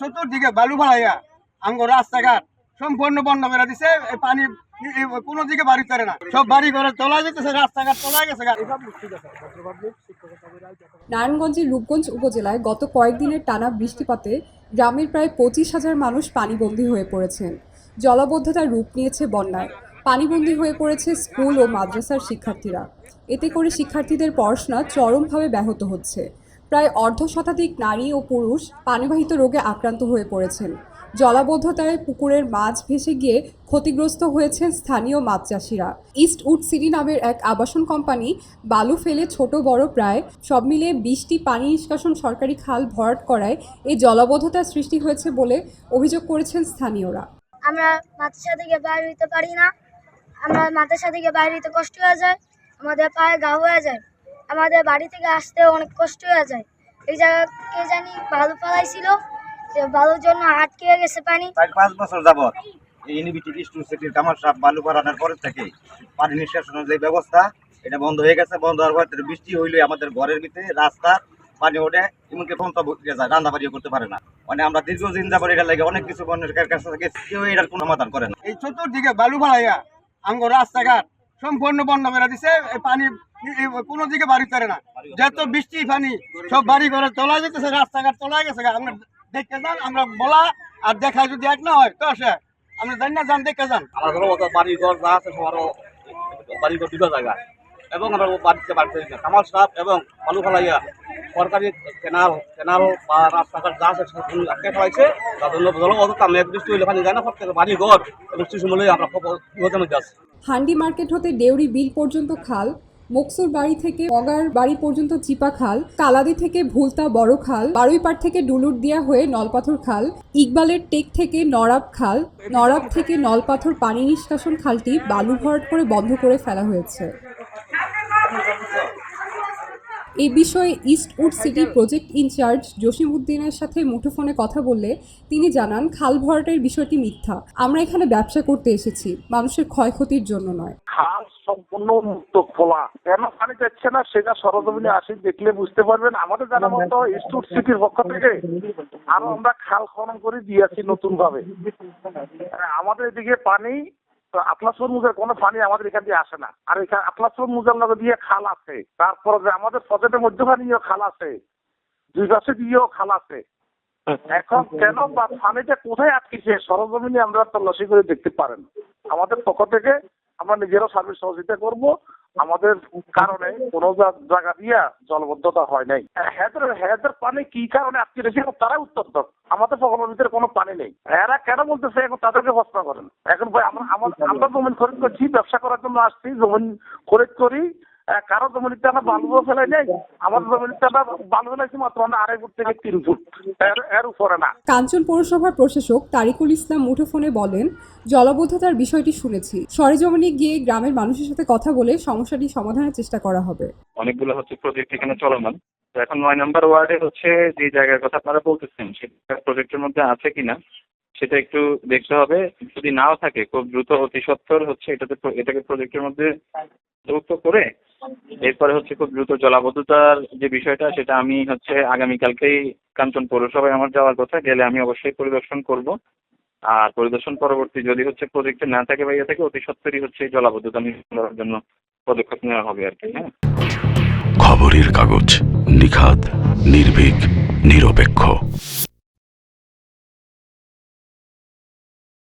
চতুর্দিকে বালু ফালাইয়া আঙ্গ রাস্তাঘাট সম্পূর্ণ বন্ধ করে দিছে। এই পানি কোনো দিকে বাড়ি চলে না। সব বাড়ি ঘরে তোলা যেতেছে রাস্তাঘাট তোলা গেছে নারায়ণগঞ্জের রূপগঞ্জ উপজেলায় গত কয়েকদিনের টানা বৃষ্টিপাতে গ্রামের প্রায় পঁচিশ হাজার মানুষ পানিবন্দী হয়ে পড়েছেন। জলাবদ্ধতার রূপ নিয়েছে বন্যায়। পানিবন্দী হয়ে পড়েছে স্কুল ও মাদ্রাসার শিক্ষার্থীরা। এতে করে শিক্ষার্থীদের পড়াশোনা চরমভাবে ব্যাহত হচ্ছে। প্রায় অর্ধ শতাধিক নারী ও পুরুষ পানিবাহিত রোগে আক্রান্ত হয়ে পড়েছেন। জলাবদ্ধতায় পুকুরের মাছ ভেসে গিয়ে ক্ষতিগ্রস্ত হয়েছেন স্থানীয় মাছ চাষিরা। ইস্ট উড সিটি নামের এক আবাসন কোম্পানি বালু ফেলে ছোট বড় প্রায় সব মিলিয়ে বিশটি পানি নিষ্কাশন সরকারি খাল ভরাট করায় এই জলাবদ্ধতার সৃষ্টি হয়েছে বলে অভিযোগ করেছেন স্থানীয়রা। আমরা মাদ্রাসা থেকে বাইরে হইতে পারি না। আমরা মাদ্রাসা থেকে বাইরে হইতে কষ্ট হয়ে যায়। আমাদের পায়ে গা হয়ে যায়। আমাদের বাড়ি থেকে আসতে অনেক কষ্ট হয়ে যায়। এই জায়গা কে জানি বালু ফেলাইছিল যে বালুর জন্য আটকে গেছে পানি। পাঁচ বছর যাবত কামার সাপ বালু থেকে পানি নিষ্কাশনের যে ব্যবস্থা এটা বন্ধ হয়ে গেছে। বন্ধ হওয়ার পর বৃষ্টি হইলে আমাদের ঘরের ভিতরে রাস্তা পানি ওঠে এমনকি ফোন তো ঢুকে যায় রান্না বাড়িও করতে পারে না। মানে আমরা দীর্ঘদিন যাবত এটা লাগে অনেক কিছু বন্যের কাছ থেকে কেউ এটার কোনো সমাধান করে না। এই চতুর্দিকে বালু রাস্তাঘাট সম্পূর্ণ বন্ধ করে দিছে এই পানি কোনো দিকে বাড়ি চলে না। যত বৃষ্টি পানি সব বাড়ি ঘরে তোলা যেতেছে রাস্তাঘাট তোলা গেছে আমরা দেখতে যান আমরা বলা আর দেখা যদি এক না হয় তো সে আমরা জানি না যান দেখতে যান। আমার ঘরের মতো বাড়ি ঘর যা আছে সবারও বাড়ি ঘর দুটো জায়গা। এবং আমরা বাড়িতে বাড়িতে কামাল সাপ এবং বালু ফেলাইয়া সরকারি কেনাল কেনাল বা রাস্তাঘাট যা আছে আটকে ফেলাইছে। তার জন্য জলবদ্ধতা মেঘ বৃষ্টি হইলে পানি যায় না প্রত্যেক বাড়ি ঘর এবং শিশু মূল্যে আমরা বিপদের মধ্যে আছি। হান্ডি মার্কেট হতে দেউরি বিল পর্যন্ত খাল। মকসুর বাড়ি থেকে মগার বাড়ি পর্যন্ত চিপা খাল, কালাদি থেকে ভুলতা বড় খাল বারুইপাড় থেকে ডুলুরদিয়া হয়ে নলপাথর খাল, ইকবালের টেক থেকে নরাব খাল নরাব থেকে নলপাথর পানি নিষ্কাশন খালটি বালু ভরাট করে বন্ধ করে ফেলা হয়েছে। এই বিষয়ে East Wood City project incharge Jasim উদ্দিনের সাথে মুঠোফোনে কথা বললে তিনি জানান, খাল ভরাটের বিষয়টি মিথ্যা। আমরা এখানে ব্যবসা করতে এসেছি। মানুষের ক্ষয়ক্ষতির জন্য নয়। খাল সম্পূর্ণ মুক্ত খোলা। কেন পানি যাচ্ছে না? সেটা সরজমিনে আসি, দেখলে বুঝতে পারবেন। আমাদের জানা মতো স্টুট সিটির পক্ষ থেকে আরও আমরা খাল খনন করে দিয়েছি নতুন ভাবে আমাদের এদিকে পানি মুজার কোনো পানি আমাদের এখান দিয়ে আসে না। আর এখানে মুজার নগর দিয়ে খাল আছে। তারপরে যে আমাদের পকেটের মধ্যখানেও খাল আছে। দুই পাশে দিয়েও খাল আছে। এখন কেন বা পানিটা কোথায় আটকেছে? সরজমিনে আমরা তল্লাশি করে দেখতে পারেন। আমাদের পক্ষ থেকে আমরা নিজেরাও সার্ভিস সহযোগিতা করব। আমাদের কারণে কোন জায়গা দিয়া জলবদ্ধতা হয় নাই। হেদের হেদের পানি কি কারণে আজকে রেখে তারা উত্তর দেন আমাদের প্রকল্পের ভিতরে কোনো পানি নেই। এরা কেন বলতেছে এখন তাদেরকে প্রশ্ন করেন। এখন ভাই আমরা আমরা জমিন খরিদ করছি, ব্যবসা করার জন্য আসছি, জমিন খরিদ করি কারও জমিনিতে আমরা বালুও ফেলাই নেই আমাদের জমিনিতে আমরা বালু ফেলাইছি মাত্র আমরা আড়াই ফুট থেকে তিন ফুট। এর উপরে না। কাঞ্চন পৌরসভার প্রশাসক তারিকুল ইসলাম মুঠোফোনে বলেন জলাবদ্ধতার বিষয়টি শুনেছি। সরেজমিনে গিয়ে গ্রামের মানুষের সাথে কথা বলে সমস্যাটি সমাধানের চেষ্টা করা হবে। অনেকগুলো হচ্ছে প্রজেক্ট এখানে চলমান। তো এখন নয় নম্বর ওয়ার্ডে হচ্ছে যে জায়গার কথা আপনারা বলতেছেন সেটা প্রজেক্টের মধ্যে আছে কিনা সেটা একটু দেখতে হবে। যদি নাও থাকে খুব দ্রুত অতি সত্বর হচ্ছে এটাতে এটাকে প্রজেক্টের মধ্যে যুক্ত করে এরপরে হচ্ছে খুব দ্রুত জলাবদ্ধতার যে বিষয়টা, সেটা আমি হচ্ছে আগামীকালকেই কাঞ্চন পৌরসভায় আমার যাওয়ার কথা, গেলে আমি অবশ্যই পরিদর্শন করব। আর পরিদর্শন পরবর্তী যদি হচ্ছে প্রজেক্টে না থাকে বা ইয়ে থাকে, অতি সত্বরই হচ্ছে জলাবদ্ধতা করার জন্য পদক্ষেপ নেওয়া হবে আর কি হ্যাঁ। খবরের কাগজ নিখাত নির্ভীক, নিরপেক্ষ।